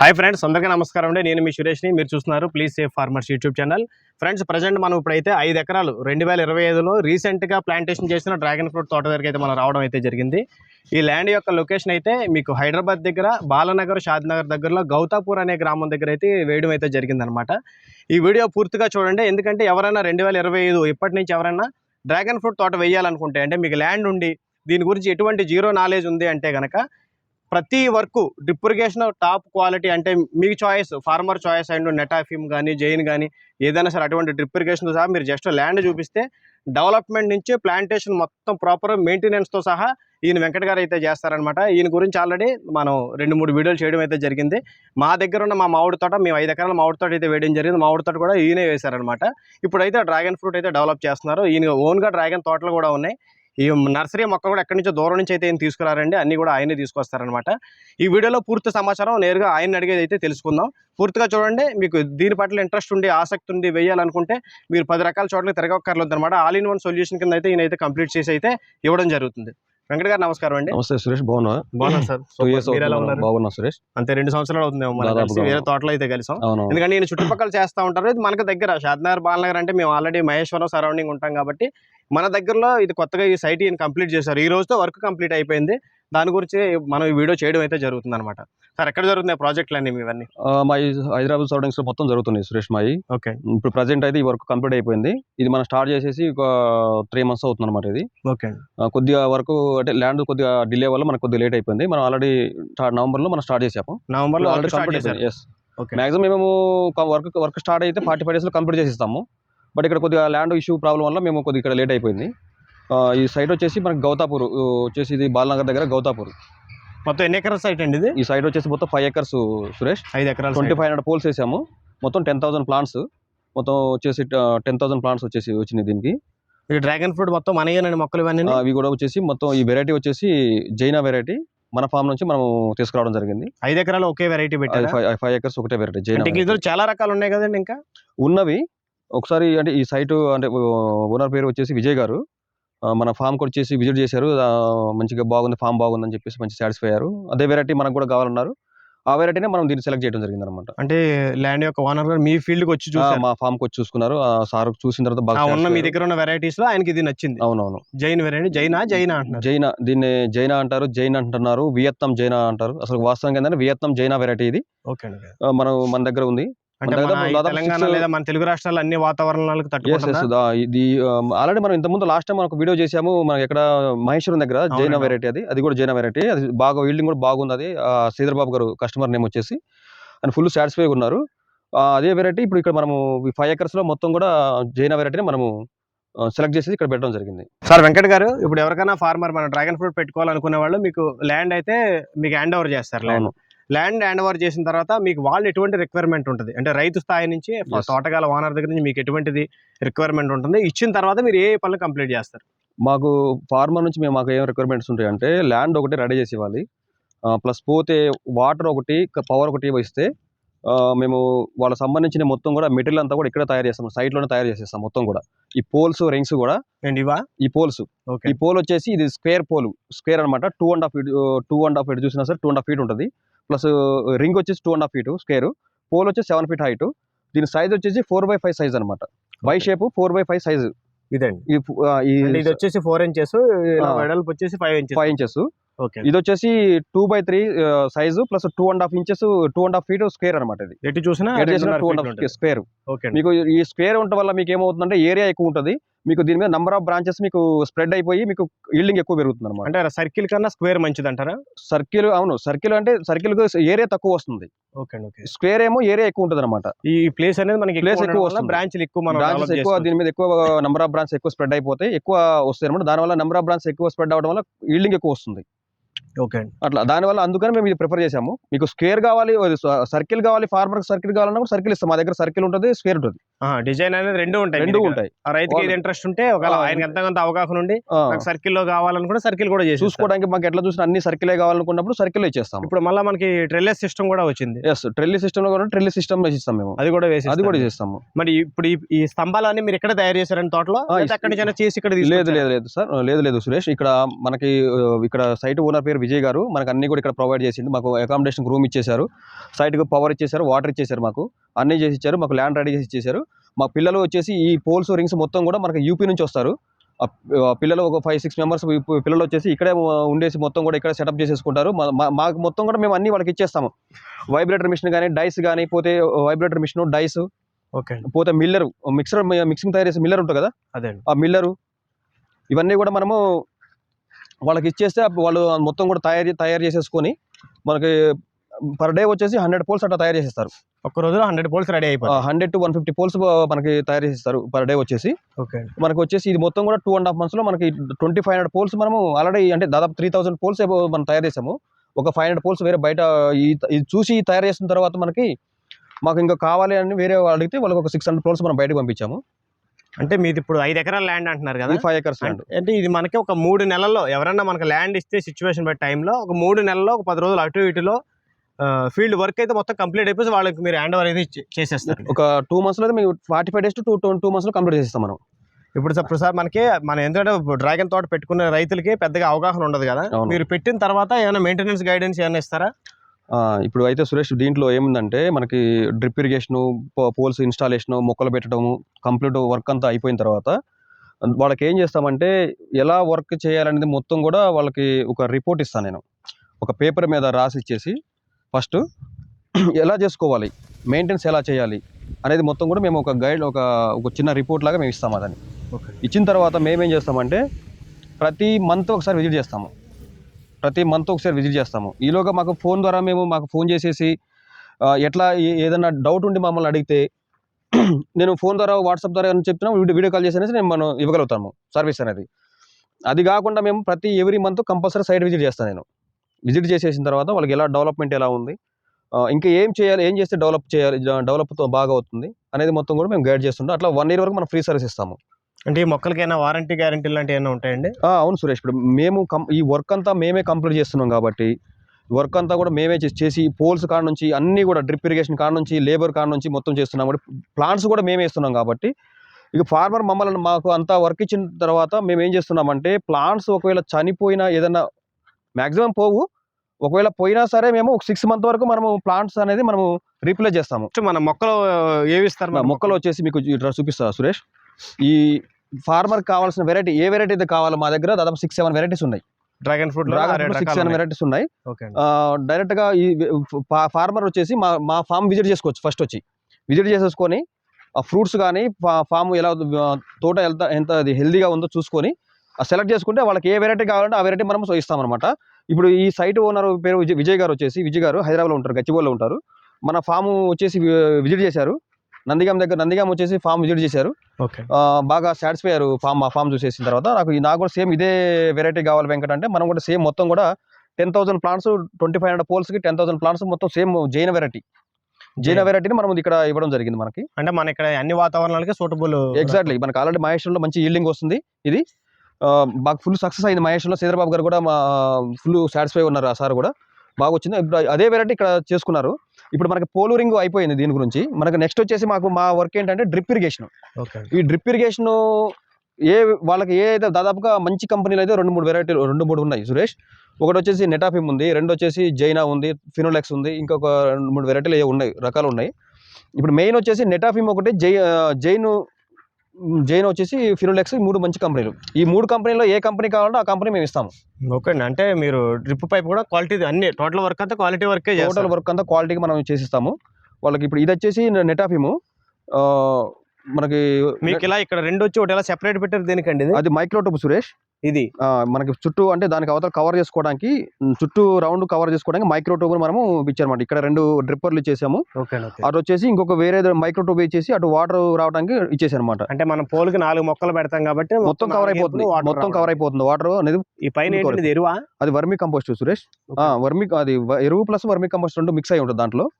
Hi friends అందరికీ నమస్కారం అండి. నేను మీ సురేష్ని. మీరు చూస్తున్నారు please safe farmers YouTube channel. Friends present మనం ఇప్పుడైతే ఐదు ఎకరాలు రెండు వేల ఇరవై ఐదులో రీసెంట్గా ప్లాంటేషన్ చేసిన డ్రాగన్ ఫ్రూట్ తోట దగ్గరికి అయితే మనం రావడం అయితే జరిగింది. ఈ ల్యాండ్ యొక్క లొకేషన్ అయితే మీకు హైదరాబాద్ దగ్గర బాలనగర్ షాద్నగర్ దగ్గరలో గౌతాపూర్ అనే గ్రామం దగ్గర అయితే వేయడం అయితే జరిగిందనమాట ఈ వీడియో పూర్తిగా చూడండి. ఎందుకంటే ఎవరైనా రెండు వేల ఇరవై ఐదు ఇప్పటి నుంచి ఎవరైనా డ్రాగన్ ఫ్రూట్ తోట వేయాలనుకుంటే అంటే మీకు ల్యాండ్ ఉండి దీని గురించి ఎటువంటి జీరో నాలెడ్జ్ ఉంది అంటే కనుక ప్రతి work drip irrigation top quality అంటే మీ choice farmer choice and Netafim కానీ జైన్ కానీ ఏదైనా సరే అటువంటి డ్రిప్ ఇరిగేషన్తో సహా మీరు జస్ట్ ల్యాండ్ చూపిస్తే డెవలప్మెంట్ నుంచి ప్లాంటేషన్ మొత్తం ప్రాపర్ మెయింటెనెన్స్తో సహా ఈయన వెంకట గారు అయితే చేస్తారనమాట ఈయన గురించి ఆల్రెడీ మనం రెండు మూడు వీడియోలు చేయడం అయితే జరిగింది. మా దగ్గర ఉన్న మా మామిడి తోట మేము ఐదు ఎకరాల మామిడి తోట అయితే వేయడం జరిగింది. మామిడి తోట కూడా ఈయనే వేశారనమాట ఇప్పుడైతే డ్రాగన్ ఫ్రూట్ అయితే డెవలప్ చేస్తున్నారు. ఈయన ఓన్గా డ్రాగన్ తోటలు కూడా ఉన్నాయి. ఈ నర్సరీ మొక్క కూడా ఎక్కడి నుంచో దూరం నుంచి అయితే ఏం తీసుకురారండి. అన్నీ కూడా ఆయనే తీసుకొస్తారనమాట ఈ వీడియోలో పూర్తి సమాచారం నేరుగా ఆయన అడిగేది అయితే తెలుసుకుందాం. పూర్తిగా చూడండి మీకు దీని పట్ల ఇంట్రెస్ట్ ఉండి ఆసక్తి ఉండి వేయాలనుకుంటే మీరు పది రకాల చోట్లకి తిరగక్కర్లేదు అనమాట ఆల్ ఇన్ వన్ సొల్యూషన్ కింద అయితే ఈయన అయితే కంప్లీట్ చేసి అయితే ఇవ్వడం జరుగుతుంది. వెంకట గారు నమస్కారం అండి. నమస్తే సురేష్ బాగున్నా బాగున్నాను సార్. టూ ఇయర్స్ మీరు ఎలా ఉన్నారు? బాగున్నా సురేష్. అంతే రెండు సంవత్సరాలు అవుతుంది దాదాపుగా. వేరే తోటలో అయితే కలిసాం. ఎందుకంటే ఈయన చుట్టుపక్కల చేస్తూ ఉంటారు. ఇది మనకు దగ్గర. షాద్నగర్ బాలనగర్ అంటే మేము ఆల్రెడీ మహేశ్వరం సరౌండింగ్ ఉంటాం కాబట్టి మన దగ్గరలో ఇది కొత్తగా ఈ సైట్ ఈయన కంప్లీట్ చేశారు. ఈ రోజుతో వర్క్ కంప్లీట్ అయిపోయింది. దాని గురించి మనం ఈ వీడియో చేయడం అయితే జరుగుతుంది అనమాట సార్ ఎక్కడ జరుగుతున్నాయి ప్రాజెక్టులు అన్ని ఇవన్నీ మా హైదరాబాద్ సరౌండింగ్స్లో మొత్తం జరుగుతున్నాయి సురేష్ మాయి. ఓకే. ఇప్పుడు ప్రజెంట్ అయితే ఈ వర్క్ కంప్లీట్ అయిపోయింది. ఇది మనం స్టార్ట్ చేసేసి ఒక త్రీ మంత్స్ అవుతుంది అనమాట ఇది. ఓకే. కొద్దిగా వరకు అంటే ల్యాండ్ కొద్దిగా డిలే వల్ల మనకు కొద్దిగా లేట్ అయిపోయింది. మనం ఆల్రెడీ నవంబర్లో మనం స్టార్ట్ చేసాము. నవంబర్లో ఆల్రెడీ కంప్లీట్ అయిపోయింది. ఎస్ మాక్సిమం మేము వర్క్ వర్క్ స్టార్ట్ అయితే ఫార్టీ ఫైవ్ డేస్లో కంప్లీట్ చేసిస్తాము. బట్ ఇక్కడ కొద్దిగా ల్యాండ్ ఇష్యూ ప్రాబ్లం వల్ల మేము కొద్దిగా ఇక్కడ లేట్ అయిపోయింది. ఈ సైట్ వచ్చేసి మనకి గౌతాపూర్ వచ్చేసి ఇది బాలనగర్ దగ్గర గౌతాపూర్. మొత్తం ఎన్ని ఎకరాల సైట్ అండి ఇది? ఈ సైట్ వచ్చేసి మొత్తం ఫైవ్ ఎకర్స్ సురేష్. ఐదు ఎకరాల ట్వంటీ. ఫైవ్ హండ్రెడ్ పోల్స్ వేసాము. మొత్తం టెన్ థౌసండ్ ప్లాంట్స్ మొత్తం వచ్చేసి టెన్ థౌసండ్ ప్లాంట్స్ వచ్చేసి వచ్చినాయి దీనికి. ఈ డ్రాగన్ ఫ్రూట్ మొత్తం మనయేనండి మొక్కలు ఇవన్నీ? అవి కూడా వచ్చేసి మొత్తం ఈ వెరైటీ వచ్చేసి జైనా వెరైటీ మన ఫామ్ నుంచి మనం తీసుకురావడం జరిగింది. ఐదు ఎకరాలు ఒకే వెరైటీ అది పెట్టారు? ఫైవ్ ఫైవ్ ఎకర్స్ ఒకటే వెరైటీ జైనా చాలా రకాలు ఉన్నాయి కదండి ఇంకా? ఉన్నవి. ఒకసారి అంటే ఈ సైట్ అంటే ఓనర్ పేరు వచ్చేసి విజయ్ గారు. మన ఫామ్కి వచ్చేసి విజిట్ చేశారు. మంచిగా బాగుంది ఫామ్ బాగుంది అని చెప్పేసి మంచి సాటిస్ఫై అయ్యారు. అదే వెరైటీ మనకు కూడా కావాలన్నారు. ఆ వెరైటీనే మనం దీన్ని సెలెక్ట్ చేయడం జరిగింది అనమాట అంటే ల్యాండ్ యొక్క ఓనర్ గారు మీ ఫీల్డ్కి వచ్చి చూసారు మా ఫామ్కి వచ్చి చూసుకున్నారు. ఆ సార్ చూసిన తర్వాత బాగా ఉన్న మీ. దగ్గర ఉన్న వెరైటీస్లో ఆయనకి ఇది నచ్చింది. అవునవును. జైన్ వెరైటీ జైనా జైనా అంటున్నారు. జైనా దీన్ని జైనా అంటారు జైన్ అంటున్నారు వియత్నాం జైనా అంటారు. అసలు వాస్తవంగా ఏంటంటే వియత్నాం జైనా వెరైటీ ఇది. ఓకే మనం మన దగ్గర ఉంది. అంటే తెలంగాణ లేదా మన తెలుగు రాష్ట్రాలు అన్ని వాతావరణాలకు తట్టుకుంటుందా? ఇది ఆల్రెడీ మనం ఇంతకుముందు లాస్ట్ టైం మనకు వీడియో చేసాము మనకి ఎక్కడ మహేశ్వరం దగ్గర జైనా. వెరైటీ అది అది కూడా జైనా వెరైటీ అది బాగా ఈల్డింగ్ కూడా బాగుంది అది శ్రీధర్ బాబు గారు కస్టమర్ నేమ్ వచ్చేసి అని ఫుల్ సాటిస్ఫై ఉన్నారు. అదే వెరైటీ ఇప్పుడు ఇక్కడ మనము ఫైవ్ ఎకర్స్లో మొత్తం కూడా జైనా వెరైటీని మనము సెలెక్ట్ చేసి ఇక్కడ పెట్టడం జరిగింది. సార్ వెంకట్ గారు ఇప్పుడు ఎవరికైనా ఫార్మర్ మన డ్రాగన్ ఫ్రూట్ పెట్టుకోవాలనుకునే వాళ్ళు మీకు ల్యాండ్ అయితే మీకు హ్యాండ్ ఓవర్ చేస్తారు ల్యాండ్ ల్యాండ్ హ్యాండ్ ఓవర్ చేసిన తర్వాత మీకు వాళ్ళు ఎటువంటి రిక్వైర్మెంట్ ఉంటుంది? అంటే రైతు స్థాయి నుంచి. తోటగాల ఓనర్ దగ్గర నుంచి మీకు ఎటువంటిది రిక్వైర్మెంట్ ఉంటుంది? ఇచ్చిన తర్వాత మీరు ఏ పనులు కంప్లీట్ చేస్తారు? మాకు ఫార్మర్ నుంచి మేము మాకు ఏం రిక్వైర్మెంట్స్ ఉంటాయి అంటే ల్యాండ్ ఒకటి రెడీ చేసి ఇవ్వాలి. ప్లస్ పోతే వాటర్ ఒకటి పవర్ ఒకటి ఇస్తే మేము వాళ్ళకి సంబంధించిన మొత్తం కూడా మెటీరియల్ అంతా కూడా ఇక్కడ తయారు చేస్తాం. site లోనే తయారు చేసేస్తాం మొత్తం కూడా. ఈ పోల్స్ రింగ్స్ కూడా అండ్ ఇవా? ఈ పోల్స్. ఈ పోల్ వచ్చేసి ఇది స్క్వేర్ పోల్ స్క్వేర్ అనమాట two and half feet two and half feet చూసినా సరే టూ అండ్ హాఫ్ ఫీట్ ఉంటుంది. ప్లస్ రింగ్ వచ్చేసి two and half feet square. Pole వచ్చేసి సెవెన్ ఫీట్ హైట్. దీని సైజ్ వచ్చేసి ఫోర్ బై ఫైవ్ సైజ్ అనమాట by shape four by five size. ఇదండి. ఇది వచ్చేసి ఫోర్ ఇంచెస్. వెడల్పు వచ్చేసి five inches. Five inches. Okay. ఇది వచ్చేసి two by three size plus two and half inches two and half feet square అనమాట ఇది. ఎటు చూసినా టూ అండ్ హాఫ్. స్క్వేర్. మీకు ఈ స్క్వేర్ ఉండటం వల్ల మీకు ఏమవుతుందంటే ఏరియా ఎక్కువ ఉంటుంది. మీకు దీని మీద నంబర్ ఆఫ్ బ్రాంచెస్ మీకు స్ప్రెడ్ అయిపోయి మీకు ఈల్డింగ్ ఎక్కువ పెరుగుతుంది అనమాట అంటే సర్కిల్ కన్నా స్క్వేర్ మంచిది అంటారా సర్కిల్ అవును. సర్కిల్ అంటే సర్కిల్ ఏరియా తక్కువ వస్తుంది. ఓకే అండి ఓకే స్క్వేర్ ఏమో ఏరియా ఎక్కువ ఉంటుంది అనమాట ఈ ప్లేస్ అనేది మనకి Place ఎక్కువ వస్తుంది. బ్రాంచ్లు ఎక్కువ మనం బ్రాంచెస్ ఎక్కువ. దీని మీద ఎక్కువ నంబర్ ఆఫ్ బ్రాంచెస్ ఎక్కువ స్ప్రెడ్ అయిపోతాయి. ఎక్కువ వస్తాయి అనమాట దానివల్ల నంబర్ ఆఫ్ బ్రాంచెస్ ఎక్కువ స్ప్రెడ్ అవడం వల్ల ఈల్డింగ్ ఎక్కువ వస్తుంది. ఓకే అండి. అట్లా. దానివల్ల అందుకని మేము ఇది ప్రిఫర్ చేసాము మీకు స్క్వేర్ కావాలి సర్కిల్ కావాలి ఫార్మర్ సర్కిల్ కావాలన్నా సర్కిల్ ఇస్తాం. మా దగ్గర సర్కిల్ ఉంటుంది స్క్వేర్ ఉంటుంది. డిజైన్ అనేది రెండు ఉంటాయి రెండు. ఉంటాయి. ఆ రైతుకి వాళ్ళు- ఇంట్రెస్ట్ ఉంటే ఒకవేళ ఆయనకి ఎంత కొంత అవగాహన ఉండి సర్కిల్లో కావాలనుకుంటే సర్కిల్ కూడా చేసి చూసుకోవడానికి మాకు ఎట్లా చూసినా అన్ని సర్కిలే కావాలనుకున్నప్పుడు సర్కిల్ ఇచ్చేస్తాం ఇప్పుడు మళ్ళీ మనకి ట్రెల్లెస్ సిస్టమ్ కూడా వచ్చింది. ఎస్ ట్రెల్లీ సిస్టమ్లో కూడా ట్రెల్లీ సిస్టమ్ ఇస్తాం మేము. అది కూడా వేసి అది కూడా చేస్తాము. మరి ఇప్పుడు ఈ- స్తంభాలన్నీ మీరు ఇక్కడ తయారు చేశారని తోటలో? అక్కడి నుంచి చేసి ఇక్కడ లేదు? లేదు లేదు సార్. లేదు లేదు సురేష్. ఇక్కడ మనకి ఇక్కడ సైట్ ఓనర్ పేరు విజయ్ గారు. మనకు అన్ని కూడా ఇక్కడ ప్రొవైడ్ చేసిండు. మాకు అకామిడేషన్ రూమ్ ఇచ్చేశారు. సైట్కి పవర్ ఇచ్చేశారు వాటర్ ఇచ్చేశారు మాకు. అన్ని చేసి ఇచ్చారు మాకు ల్యాండ్ రెడీ చేసి ఇచ్చేశారు మా పిల్లలు వచ్చేసి ఈ పోల్స్ రింగ్స్ మొత్తం కూడా మనకి యూపీ నుంచి వస్తారు. పిల్లలు ఒక ఫైవ్ సిక్స్ మెంబర్స్ పిల్లలు వచ్చేసి ఇక్కడే ఉండేసి మొత్తం కూడా ఇక్కడ సెటప్ చేసేసుకుంటారు. మాకు మొత్తం కూడా మేము అన్ని వాళ్ళకి ఇచ్చేస్తాము. వైబ్రేటర్ మిషన్ కానీ డైస్ కానీ పోతే వైబ్రేటర్ మిషన్ డైస్ ఓకే అండి పోతే మిల్లర్ మిక్సర్ మిక్సింగ్ తయారు చేసే మిల్లర్ ఉంటుంది కదా? అదే ఆ మిల్లరు ఇవన్నీ కూడా మనము వాళ్ళకి ఇచ్చేస్తే వాళ్ళు మొత్తం కూడా తయారు తయారు చేసేసుకొని మనకి పర్ డే వచ్చేసి హండ్రెడ్ పోల్స్ అట్లా తయారు చేసేస్తారు. ఒక్క రోజులో హండ్రెడ్ పోల్స్ రెడీ అయిపోతాయి. Hundred to one fifty poles మనకి తయారు చేసేస్తారు పర్ డే వచ్చేసి. ఓకే మనకి వచ్చేసి ఇది మొత్తం కూడా టూ అండ్ హాఫ్ మంత్స్లో మనకి ట్వంటీ ఫైవ్ హండ్రెడ్ పోల్స్ మనము ఆల్రెడీ అంటే దాదాపు త్రీ థౌసండ్ పోల్స్ మనం తయారు చేసాము. ఒక ఫైవ్ హండ్రెడ్ పోల్స్ వేరే బయట ఇది చూసి తయారు చేసిన తర్వాత మనకి మాకు ఇంకా కావాలి అని వేరే వాళ్ళు అడిగితే వాళ్ళకి ఒక సిక్స్ హండ్రెడ్ పోల్స్ మనం బయటకు పంపించాము. అంటే మీది ఇప్పుడు ఐదు ఎకరాల ల్యాండ్ అంటున్నారు కదా? ఫైవ్ ఎకర్స్ ల్యాండ్ అంటే- అంటే ఇది మనకి ఒక మూడు నెలల్లో ఎవరన్నా మనకి ల్యాండ్ ఇస్తే సిచ్యువేషన్ బట్టి టైంలో ఒక మూడు నెలల్లో ఒక పది రోజులు అటు ఇటులో ఫీల్డ్ వర్క్ అయితే మొత్తం కంప్లీట్ అయిపోయి వాళ్ళకి మీరు హ్యాండ్ ఓవర్ అయితే చేసేస్తారు. ఒక టూ మంత్స్లో మేము forty five days to two two మంత్స్లో కంప్లీట్ చేస్తాం మనం. ఇప్పుడు సార్ ఇప్పుడు సార్ మనకి మన ఎందుకంటే డ్రాగన్ తోట పెట్టుకునే రైతులకి పెద్దగా అవగాహన ఉండదు కదా. మీరు పెట్టిన తర్వాత ఏమైనా మెయింటెనెన్స్ గైడెన్స్ ఏమైనా ఇస్తారా? ఇప్పుడు అయితే సురేష్ దీంట్లో ఏముందంటే మనకి డ్రిప్ ఇరిగేషను పోల్స్ ఇన్స్టాలేషను మొక్కలు పెట్టడము కంప్లీట్ వర్క్ అంతా అయిపోయిన తర్వాత వాళ్ళకి ఏం చేస్తామంటే ఎలా వర్క్ చేయాలనేది మొత్తం కూడా వాళ్ళకి ఒక రిపోర్ట్ ఇస్తాను నేను. ఒక పేపర్ మీద రాసి ఇచ్చేసి ఫస్ట్ ఎలా చేసుకోవాలి? మెయింటెనెన్స్ ఎలా చేయాలి? అనేది మొత్తం కూడా మేము ఒక గైడ్ ఒక ఒక చిన్న రిపోర్ట్ లాగా మేము ఇస్తాము అదని. ఇచ్చిన తర్వాత మేమేం చేస్తామంటే ప్రతి మంత్ ఒకసారి విజిట్ చేస్తాము. ప్రతి మంత్ ఒకసారి విజిట్ చేస్తాము. ఈలోగా మాకు ఫోన్ ద్వారా మేము మాకు ఫోన్ చేసేసి ఎట్లా ఏదైనా డౌట్ ఉండి మమ్మల్ని అడిగితే నేను ఫోన్ ద్వారా వాట్సాప్ ద్వారా ఏమైనా చెప్తున్నా వీడియో వీడియో కాల్ చేసి నేను మనం ఇవ్వగలుగుతాము సర్వీస్ అనేది. అది కాకుండా మేము ప్రతి every month compulsory site visit చేస్తాను నేను. విజిట్ చేసేసిన తర్వాత వాళ్ళకి ఎలా డెవలప్మెంట్ ఎలా ఉంది ఇంకా ఏం చేయాలి ఏం చేస్తే డెవలప్ చేయాలి డెవలప్తో బాగా అవుతుంది అనేది మొత్తం కూడా మేము గైడ్ చేస్తుంటాం. అట్లా వన్ ఇయర్ వరకు మనం ఫ్రీ సర్వీస్ ఇస్తాము. అంటే ఈ మొక్కలకైనా వారంటీ గ్యారంటీ లాంటివి ఏమైనా ఉంటాయండి? అవును సురేష్. ఇప్పుడు మేము ఈ వర్క్ అంతా మేమే కంప్లీట్ చేస్తున్నాం కాబట్టి వర్క్ అంతా కూడా మేమే చేసి- చేసి పోల్స్ కాడ నుంచి అన్నీ కూడా డ్రిప్ ఇరిగేషన్ కాడ నుంచి లేబర్ కాడ నుంచి మొత్తం చేస్తున్నాం కాబట్టి ప్లాంట్స్ కూడా మేమే ఇస్తున్నాం కాబట్టి ఇక ఫార్మర్ మమ్మల్ని మాకు అంతా వర్క్ ఇచ్చిన తర్వాత మేము ఏం చేస్తున్నామంటే ప్లాంట్స్ ఒకవేళ చనిపోయినా ఏదైనా మ్యాక్సిమం పోవు. ఒకవేళ పోయినా సరే మేము ఒక సిక్స్ మంత్ వరకు మనము ప్లాంట్స్ అనేది మనము రీప్లేస్ చేస్తాము. మన మొక్కలు ఏవి ఇస్తారు నా మన మొక్కలు వచ్చేసి మీకు ఇట్లా చూపిస్తా సురేష్. ఈ ఫార్మర్ కావాల్సిన వెరైటీ ఏ వెరైటీ అయితే కావాలో మా దగ్గర దాదాపు సిక్స్ సెవెన్ వెరైటీస్ ఉన్నాయి. Dragon fruit dragon six seven varieties ఉన్నాయి. డైరెక్ట్గా ఈ ఫార్మర్ వచ్చేసి మా మా ఫామ్ విజిట్ చేసుకోవచ్చు ఫస్ట్ వచ్చి. విజిట్ చేసేసుకొని ఆ ఫ్రూట్స్ కానీ ఫామ్ ఎలా తోట ఎంత ఎంత హెల్దీగా ఉందో చూసుకొని సెలెక్ట్ చేసుకుంటే వాళ్ళకి ఏ వెరైటీ కావాలంటే ఆ వెరైటీ మనం ఇస్తామన్నమాట. ఇప్పుడు ఈ సైట్ ఓనర్ పేరు విజయ్ విజయ్ గారు వచ్చేసి విజయ్ గారు హైదరాబాద్లో ఉంటారు గచ్చిబౌలిలో ఉంటారు. మన ఫామ్ వచ్చేసి విజిట్ చేశారు. నందిగాం దగ్గర నందిగాం వచ్చేసి ఫామ్ విజిట్ చేశారు. ఓకే. ఆ, బాగా సాటిస్ఫై అయ్యారు ఫామ్ మా ఫామ్ చూసేసిన తర్వాత. నాకు నాకు కూడా సేమ్ ఇదే వెరైటీ కావాలి వెంకట అంటే మనం కూడా సేమ్ మొత్తం కూడా ten thousand plants twenty five hundred పోల్స్కి ten thousand plants మొత్తం సేమ్ జైన వెరైటీ జైన. వెరైటీని మనం ఇక్కడ ఇవ్వడం జరిగింది మనకి. అంటే మన ఇక్కడ అన్ని వాతావరణాలకి సూటబుల్ ఎగ్జాక్ట్లీ మనకి ఆల్రెడీ మహేశ్వరంలో మంచి ఈల్డింగ్ వస్తుంది. ఇది ఆ, బాగా ఫుల్ సక్సెస్ అయింది. మహేశ్వరంలో శ్రీధరబాబు గారు కూడా మా ఫుల్ సాటిస్ఫై ఉన్నారు ఆ సార్ కూడా. బాగా వచ్చింది ఇప్పుడు అదే వెరైటీ ఇక్కడ చేసుకున్నారు. ఇప్పుడు మనకి పోలు రింగ్ అయిపోయింది దీని గురించి. మనకి నెక్స్ట్ వచ్చేసి మాకు మా వర్క్ ఏంటంటే డ్రిప్ ఇరిగేషన్ ఓకే. ఈ డ్రిప్ ఇరిగేషన్ ఏ వాళ్ళకి ఏ అయితే దాదాపుగా మంచి కంపెనీలు అయితే రెండు మూడు వెరైటీలు రెండు మూడు ఉన్నాయి. సురేష్ ఒకటి వచ్చేసి నెటాఫిమ్ ఉంది రెండు వచ్చేసి జైనా ఉంది ఫినోలెక్స్ ఉంది ఇంకొక రెండు మూడు వెరైటీలు ఉన్నాయి రకాలు ఉన్నాయి. ఇప్పుడు మెయిన్ వచ్చేసి నెటాఫిమ్ ఒకటి జై జైన్ జైన్ వచ్చేసి ఫినోలెక్స్ ఈ మూడు మంచి కంపెనీలు. ఈ మూడు కంపెనీలో ఏ కంపెనీ కావాలంటే ఆ కంపెనీ మేము ఇస్తాము. ఓకే అండి. అంటే మీరు డ్రిప్ పైప్ కూడా క్వాలిటీ అన్ని టోటల్ వర్క్ అంతా క్వాలిటీ వర్కే టోటల్ వర్క్ అంతా క్వాలిటీగా మనం చేసిస్తాము. వాళ్ళకి ఇప్పుడు ఇది వచ్చేసి నెటాఫిమ్ మనకి మీకు ఇలా ఇక్కడ రెండు వచ్చి ఒకటి ఇలా సెపరేట్ పెట్టారు దేనికండి అది మైక్రోటోప్ సురేష్. ఇది. ఆ, మనకి చుట్టూ అంటే దానికి అవతల కవర్ చేసుకోవడానికి చుట్టూ రౌండ్ కవర్ చేసుకోవడానికి మైక్రో ట్యూబ్ మనము ఇచ్చారన్నమాట. ఇక్కడ రెండు డ్రిప్పర్లు ఓకే అటు వచ్చేసి ఇంకొక వేరే మైక్రో ట్యూబ్ ఇచ్చేసి అటు వాటర్ రావడానికి ఇచ్చేసారు అనమాట అంటే మనం పోల్కి నాలుగు మొక్కలు పెడతాం కాబట్టి మొత్తం కవర్ అయిపోతుంది. మొత్తం కవర్ అయిపోతుంది. వాటర్ అనేది ఈ పైన ఎరువా? అది వర్మి కంపోస్ట్ సురేష్. ఆ, వర్మి అది ఎరువు ప్లస్ వర్మి కంపోస్ట్ రెండు మిక్స్ అయి ఉంటుంది దాంట్లో.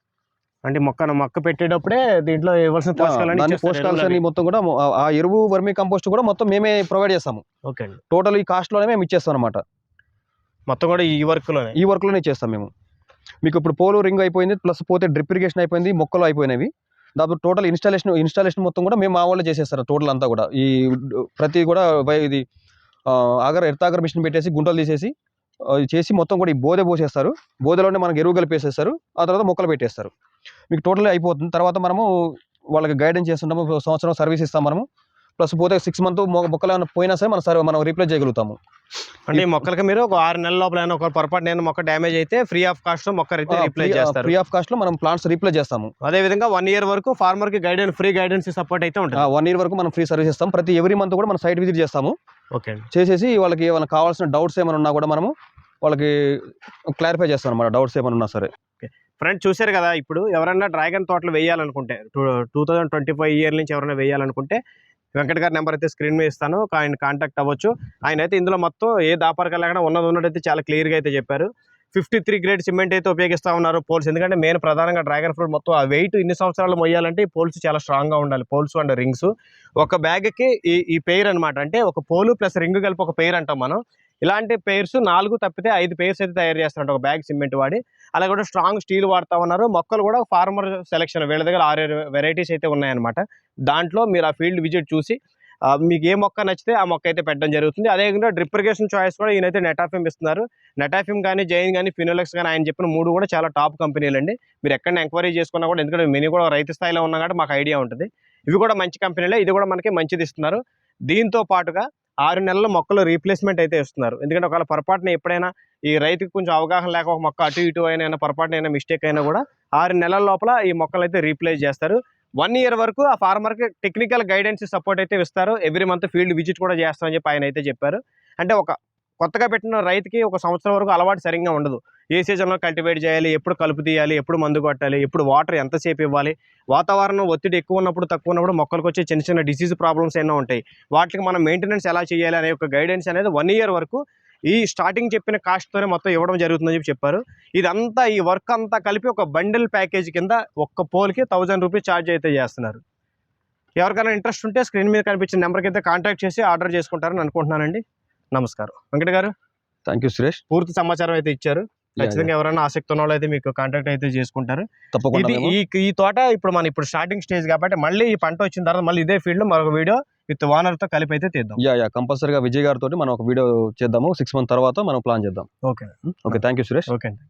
అంటే మొక్క మొక్క పెట్టేటప్పుడే దీంట్లో ఇవ్వాల్సిన ఎరువులు మొత్తం కూడా ఆ- ఎరువు వర్మి కంపోస్ట్ కూడా మొత్తం మేమే ప్రొవైడ్ చేస్తాము. ఓకే అండి. టోటల్ ఈ కాస్ట్లోనే మేము ఇచ్చేస్తాం అనమాట మొత్తం కూడా ఈ వర్క్లోనే ఈ వర్క్లోనే ఇచ్చేస్తాం మేము. మీకు ఇప్పుడు పోలు రింగ్ అయిపోయింది ప్లస్ పోతే డ్రిప్ ఇరిగేషన్ అయిపోయింది మొక్కలు అయిపోయినవి. దాంతో టోటల్ ఇన్స్టాలేషన్ ఇన్స్టాలేషన్ మొత్తం కూడా మేము మా వాళ్ళే చేసేస్తారు టోటల్ అంతా కూడా. ఈ ప్రతి కూడా ఇది ఆగర్ ఎర్తాగర్ మిషన్ పెట్టేసి గుంటలు తీసేసి చేసి మొత్తం కూడా ఈ బోధ పోసేస్తారు. బోధలోనే మనకి ఎరువు కలిపేసేస్తారు ఆ తర్వాత మొక్కలు పెట్టేస్తారు. మీకు టోటల్ అయిపోతుంది. తర్వాత మనము వాళ్ళకి గైడెన్స్ చేస్తుంటాము. సంవత్సరం సర్వీస్ ఇస్తాం మనము. ప్లస్ పోతే సిక్స్ మంత్ మొక్కలు ఏమైనా పోయినా సరే మనం సర్వ్ మనం రీప్లేస్ చేయగలుగుతాము. అంటే ఈ మొక్కలకి మీరు ఒక ఆరు నెలల లోపల ఒక పొరపాటు నేను మొక్క డ్యామేజ్ అయితే ఫ్రీ ఆఫ్ కాస్ట్ మొక్క రీప్లేస్ చేస్తారు. ఫ్రీ ఆఫ్ కాస్ట్లో మనం ప్లాంట్స్ రీప్లేస్ చేస్తాము. అదే విధంగా వన్ ఇయర్ వరకు ఫార్మర్కి గైడెన్స్ ఫ్రీ గైడెన్స్ సపోర్ట్ అయితే ఉంటుంది. వన్ ఇయర్ వరకు మనం ఫ్రీ సర్వీస్ ఇస్తాం ప్రతి ఎవ్రీ మంత్ కూడా మనం సైట్ విజిట్ చేస్తాము. ఓకే చేసేసి వాళ్ళకి ఏమైనా కావాల్సిన డౌట్స్ ఏమైనా ఉన్నా కూడా మనము వాళ్ళకి క్లారిఫై చేస్తాం అనమాట డౌట్స్ ఏమైనా ఉన్నా సరే. ఫ్రెండ్స్ చూశారు కదా ఇప్పుడు ఎవరైనా డ్రాగన్ తోటలు వేయాలనుకుంటే two two thousand twenty five year నుంచి ఎవరైనా వేయాలనుకుంటే వెంకట గారి నెంబర్ అయితే స్క్రీన్ మీద ఇస్తాను. ఆయన కాంటాక్ట్ అవ్వచ్చు. ఆయన అయితే ఇందులో మొత్తం ఏ దాపరికలు లేకుండా ఉన్నది ఉన్నట్టయితే చాలా క్లియర్గా అయితే చెప్పారు. ఫిఫ్టీ త్రీ గ్రేడ్ సిమెంట్ అయితే ఉపయోగిస్తూ ఉన్నారు పోల్స్. ఎందుకంటే మెయిన్ ప్రధానంగా డ్రాగన్ ఫ్రూట్ మొత్తం ఆ వెయిట్ ఇన్ని సంవత్సరాలు మొయ్యాలంటే ఈ పోల్స్ చాలా స్ట్రాంగ్గా ఉండాలి. పోల్స్ అండ్ రింగ్స్ ఒక బ్యాగ్కి ఈ ఈ పెయిర్ అనమాట అంటే ఒక పోలు ప్లస్ రింగ్ కలిపి ఒక పెయిర్ అంటాం మనం. ఇలాంటి పేర్స్ నాలుగు తప్పితే ఐదు పేర్స్ అయితే తయారు చేస్తారంట. ఒక బ్యాగ్ సిమెంట్ వాడి. అలా కూడా స్ట్రాంగ్ స్టీల్ వాడుతా ఉన్నారు. మొక్కలు కూడా ఫార్మర్ సెలెక్షన్ వీళ్ళ దగ్గర ఆరు వెరైటీస్ అయితే ఉన్నాయన్నమాట. దాంట్లో మీరు ఆ ఫీల్డ్ విజిట్ చూసి మీకు ఏ మొక్క నచ్చితే ఆ మొక్క అయితే పెట్టడం జరుగుతుంది. అదేవిధంగా డ్రిప్ ఇరిగేషన్ చాయిస్ కూడా ఈయనైతే నెటాఫిమ్ ఇస్తున్నారు. నెటాఫిమ్ కానీ జైన్ కానీ ఫినోలెక్స్ కానీ ఆయన చెప్పిన మూడు కూడా చాలా టాప్ కంపెనీలు అండి మీరు ఎక్కడ ఎంక్వైరీ చేసుకున్నా కూడా ఎందుకంటే మెనీ కూడా రైతు స్థాయిలో ఉన్నా కాబట్టి మాకు ఐడియా ఉంటుంది. ఇవి కూడా మంచి కంపెనీలే ఇది కూడా మనకి మంచిది ఇస్తున్నారు. దీంతో పాటుగా ఆరు నెలల మొక్కలు రీప్లేస్మెంట్ అయితే ఇస్తున్నారు. ఎందుకంటే ఒకవేళ పొరపాటున ఎప్పుడైనా ఈ రైతుకు కొంచెం అవగాహన లేక ఒక మొక్క అటు ఇటు అయినా పొరపాటున అయినా మిస్టేక్ అయినా కూడా ఆరు నెలల లోపల ఈ మొక్కలు అయితే రీప్లేస్ చేస్తారు. వన్ ఇయర్ వరకు ఆ ఫార్మర్కి టెక్నికల్ గైడెన్స్ సపోర్ట్ అయితే ఇస్తారు. ఎవ్రీ మంత్ ఫీల్డ్ విజిట్ కూడా చేస్తామని చెప్పి ఆయన అయితే చెప్పారు. అంటే ఒక కొత్తగా పెట్టిన రైతుకి ఒక సంవత్సరం వరకు అలవాటు సరిగ్గా ఉండదు. ఏ సీజన్లో కల్టివేట్ చేయాలి ఎప్పుడు కలుపు తీయాలి ఎప్పుడు మందు కొట్టాలి ఎప్పుడు వాటర్ ఎంతసేపు ఇవ్వాలి వాతావరణం ఒత్తిడి ఎక్కువ ఉన్నప్పుడు తక్కువ ఉన్నప్పుడు మొక్కలకు వచ్చే చిన్న చిన్న డిసీజ్ ప్రాబ్లమ్స్ ఎన్నో ఉంటాయి. వాటికి మనం మెయింటెనెన్స్ ఎలా చేయాలి అనే ఒక గైడెన్స్ అనేది వన్ ఇయర్ వరకు ఈ స్టార్టింగ్ చెప్పిన కాస్ట్తోనే మొత్తం ఇవ్వడం జరుగుతుందని చెప్పి చెప్పారు. ఇదంతా ఈ వర్క్ అంతా కలిపి ఒక బండిల్ ప్యాకేజ్ కింద ఒక్క పోల్కి థౌజండ్ రూపీస్ ఛార్జ్ అయితే చేస్తున్నారు. ఎవరికైనా ఇంట్రెస్ట్ ఉంటే స్క్రీన్ మీద కనిపించిన నెంబర్కి అయితే కాంటాక్ట్ చేసి ఆర్డర్ చేసుకుంటారని అనుకుంటున్నానండి. నమస్కారం. వెంకట గారు థ్యాంక్ యూ సురేష్ పూర్తి సమాచారం అయితే ఇచ్చారు. ఖచ్చితంగా ఎవరైనా ఆసక్తి ఉన్న వాళ్ళు అయితే మీకు కాంటాక్ట్ అయితే చేసుకుంటారు. తప్పకుండా ఈ ఈ తోట ఇప్పుడు మనం ఇప్పుడు స్టార్టింగ్ స్టేజ్ కాబట్టి మళ్ళీ ఈ పంట వచ్చిన తర్వాత మళ్ళీ ఇదే ఫీల్డ్లో మరొక వీడియో విత్ ఓనర్తో కలిపి అయితే తీద్దాం. యా యా కంపల్సరీగా విజయ్ గారితో మనం ఒక వీడియో చేద్దాము. సిక్స్ మంత్ తర్వాత మనం ప్లాన్ చేద్దాం. Okay okay thank you Suresh okay అండి